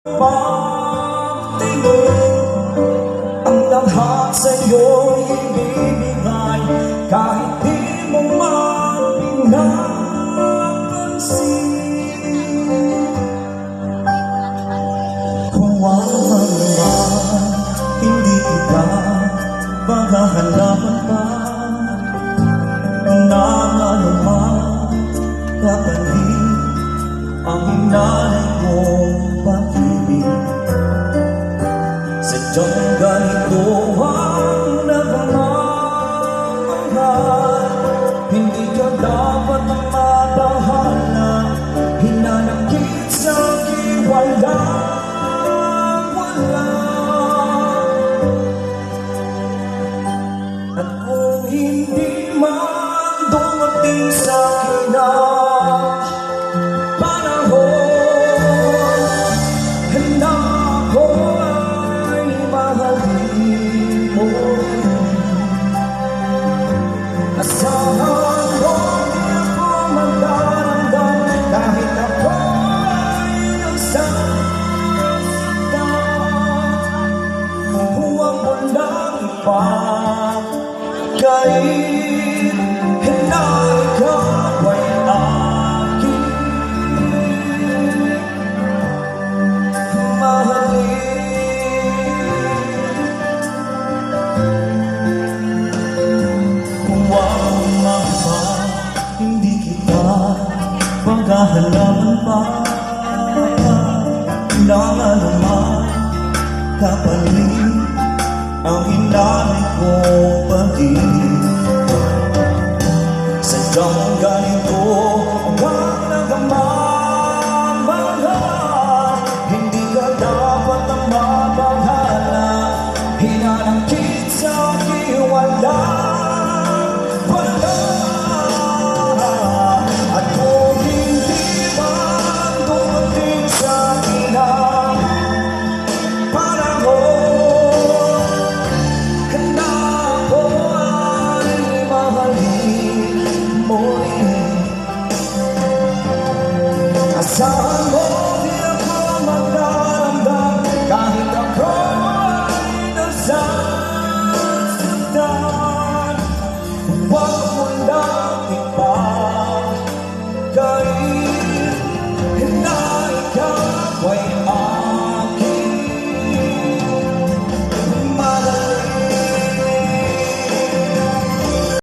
Pagtingin ang lahat sa'yo'y ibibigay kahit Sadyang ganito ang nagmamahal. Hindi ka dapat mabahala Hinanakit sa akin walang wala. At kung hindi man dumating sa akin paghahalaman pa. Nang anuman kapalit ang hinanay kong pag-ibig. Sadyang ganito ang nagamamahal Hindi ka dapat ang mabaghala Hinanangkit sa aking Saan mo di ako magdaramdam Kahit ako ay nasaan Sundan mo lang ibang Kahit na ikaw ay